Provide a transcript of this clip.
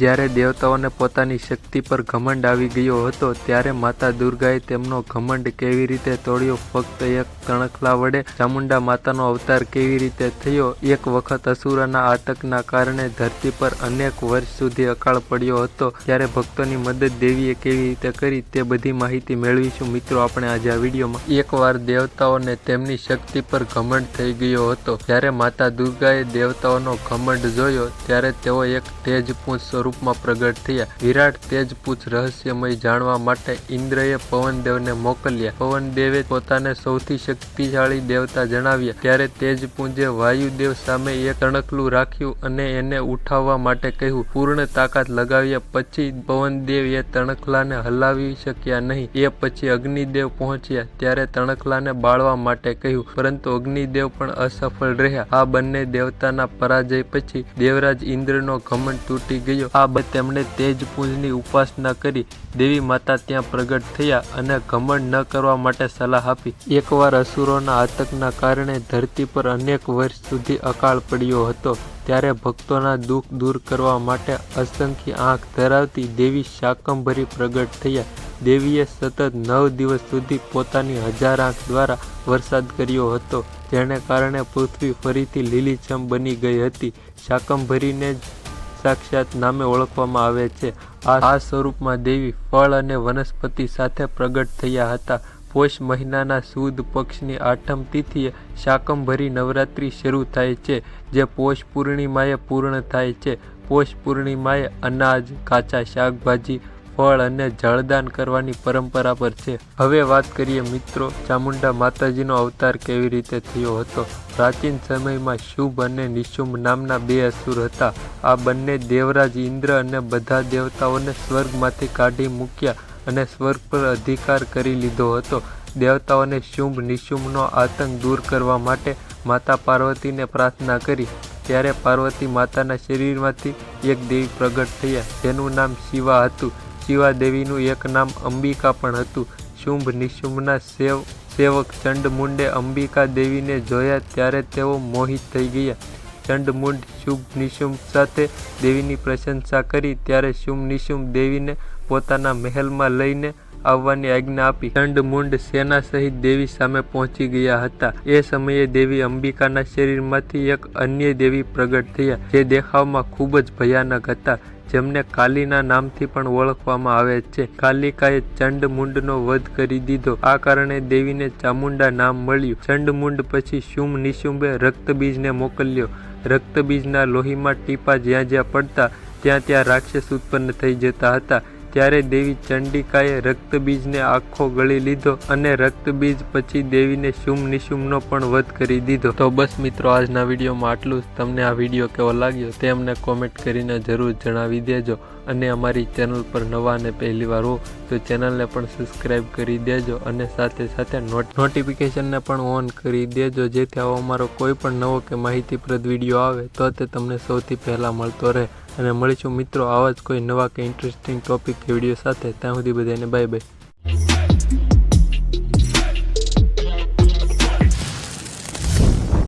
જ્યારે દેવતાઓને પોતાની શક્તિ પર ઘમંડ આવી ગયો હતો, ત્યારે માતા દુર્ગાએ તેમનો ઘમંડ કેવી રીતે તોડ્યો? ફક્ત એક તણખલા વડે ચામુંડા માતાનો અવતાર કેવી રીતે થયો? એક વખત અસુરાના આતંકના કારણે ધરતી પર અનેક વર્ષ સુધી અકાળ પડ્યો હતો. ત્યારે ભક્તોની મદદ દેવીએ કેવી રીતે કરી તે બધી માહિતી મેળવીશું. મિત્રો, આપણે આજે આ વિડીયોમાં એકવાર દેવતાઓને તેમની શક્તિ પર ઘમંડ થઈ ગયો હતો. જ્યારે માતા દુર્ગાએ દેવતાઓનો ઘમંડ જોયો, ત્યારે તેઓ એક તેજપુંજ સ્વરૂપમાં પ્રગટ થયા. વિરાટ તેજપુંજ રહસ્યમય જાણવા માટે ઇન્દ્રએ પવનદેવને મોકલ્યા. પવનદેવે પોતાને સૌથી શક્તિશાળી દેવતા જણાવ્યા. ત્યારે તેજપુંજે વાયુદેવ સામે એક તણકલું રાખ્યું અને એને ઉઠાવવા માટે કહ્યું, પૂર્ણ તાકાત લગાવ્યા પછી પવનદેવ એ તણખલાને હલાવી શક્યા નહીં. એ પછી અગ્નિદેવ પહોંચ્યા. ત્યારે તણખલાને બાળવા માટે કહ્યું, પરંતુ અગ્નિદેવ પણ અસફળ રહ્યા. આ બંને દેવતાના પરાજય પછી દેવરાજ ઇન્દ્રનો ઘમંડ તૂટી ગયો. આ બાદ તેમણે તેજપુંજની ઉપાસના કરી દેવી માતા ત્યાં પ્રગટ થયા અને ઘમંડ ન કરવા માટે સલાહ આપી. એકવાર અસુરોના આતંકના કારણે ધરતી પર અનેક વર્ષ સુધી અકાળ પડ્યો હતો, ત્યારે ભક્તોના દુઃખ દૂર કરવા માટે અસંખ્ય આંખ ધરાવતી દેવી શાકંભરી પ્રગટ થયા. દેવીએ સતત નવ દિવસ સુધી પોતાની હજાર આંખ દ્વારા વરસાદ કર્યો હતો, જેને કારણે પૃથ્વી ફરીથી લીલીછમ બની ગઈ હતી. શાકંભરીને જ સાક્ષાત નામે ઓળખવામાં આવે છે. આ સ્વરૂપમાં દેવી ફળ અને વનસ્પતિ સાથે પ્રગટ થયા હતા. પોષ મહિનાના સુદ પક્ષની આઠમ તિથિએ શાકંભરી નવરાત્રિ શરૂ થાય છે, જે પોષ પૂર્ણિમાએ પૂર્ણ થાય છે. પોષ પૂર્ણિમાએ અનાજ, કાચા શાકભાજી ફળ અને જળદાન કરવાની પરંપરા પર છે. હવે વાત કરીએ મિત્રો, ચામુંડા માતાજીનો અવતાર કેવી રીતે થયો હતો? પ્રાચીન સમયમાં શુભ અને નિશુંભ નામના બે અસુર હતા. આ બંને દેવરાજ ઇન્દ્ર અને બધા દેવતાઓને સ્વર્ગમાંથી કાઢી મૂક્યા અને સ્વર્ગ પર અધિકાર કરી લીધો હતો. દેવતાઓને શુંભ, નિશુંભનો આતંક દૂર કરવા માટે માતા પાર્વતીને પ્રાર્થના કરી. ત્યારે પાર્વતી માતાના શરીરમાંથી એક દેવી પ્રગટ થયા, જેનું નામ શિવા હતું. શિવા દેવીનું એક નામ અંબિકા પણ હતું. શુંભ નિશુંભના સેવ, સેવક ચંડમુંડે અંબિકા દેવીને જોયા ત્યારે તેઓ મોહિત થઈ ગયા. ચંડમુંડ શુભ નિશુંભ સાથે દેવીની પ્રશંસા કરી ત્યારે શુંભ નિશુંભ દેવીને પોતાના મહેલમાં લઈને આવવાની આજ્ઞા આપી. ચંડમુંડ સેના સહિત દેવી સામે પહોંચી ગયા હતા. એ સમયે દેવી અંબિકાના શરીરમાંથી એક અન્ય દેવી પ્રગટ થયા, જે દેખાવમાં ખૂબ જ ભયાનક હતા. જેમને કાલીના નામથી પણ ઓળખવામાં આવે છે. કાલિકાએ ચંડમુંડનો વધ કરી દીધો. આ કારણે દેવીને ચામુંડા નામ મળ્યું. ચંડમુંડ પછી શુંભ નિશુંભે રક્તબીજને મોકલ્યો. રક્તબીજના લોહીમાં ટીપા જ્યાં જ્યાં પડતા, ત્યાં ત્યાં રાક્ષસ ઉત્પન્ન થઈ જતા હતા. ત્યારે દેવી ચંડિકાએ રક્તબીજને આખો ગળી લીધો અને રક્તબીજ પછી દેવીને શુમ નિશુમનો પણ વધ કરી દીધો. તો બસ મિત્રો, આજના વિડીયોમાં આટલું જ. તમને આ વીડિયો કેવો લાગ્યો તે અમને કોમેન્ટ કરીને જરૂર જણાવી દેજો અને અમારી ચેનલ પર નવા અને પહેલીવાર હો તો ચેનલને પણ સબસ્ક્રાઈબ કરી દેજો અને સાથે સાથે નોટિફિકેશનને પણ ઓન કરી દેજો જેથી આવો અમારો કોઈ પણ નવો કે માહિતીપ્રદ વીડિયો આવે તો તે તમને સૌથી પહેલાં મળતો રહે. અને મળીશું મિત્રો આવા જ કોઈ નવા કે ઇન્ટરેસ્ટિંગ ટોપિક કે વીડિયો સાથે. ત્યાં સુધી બધાને બાય બાય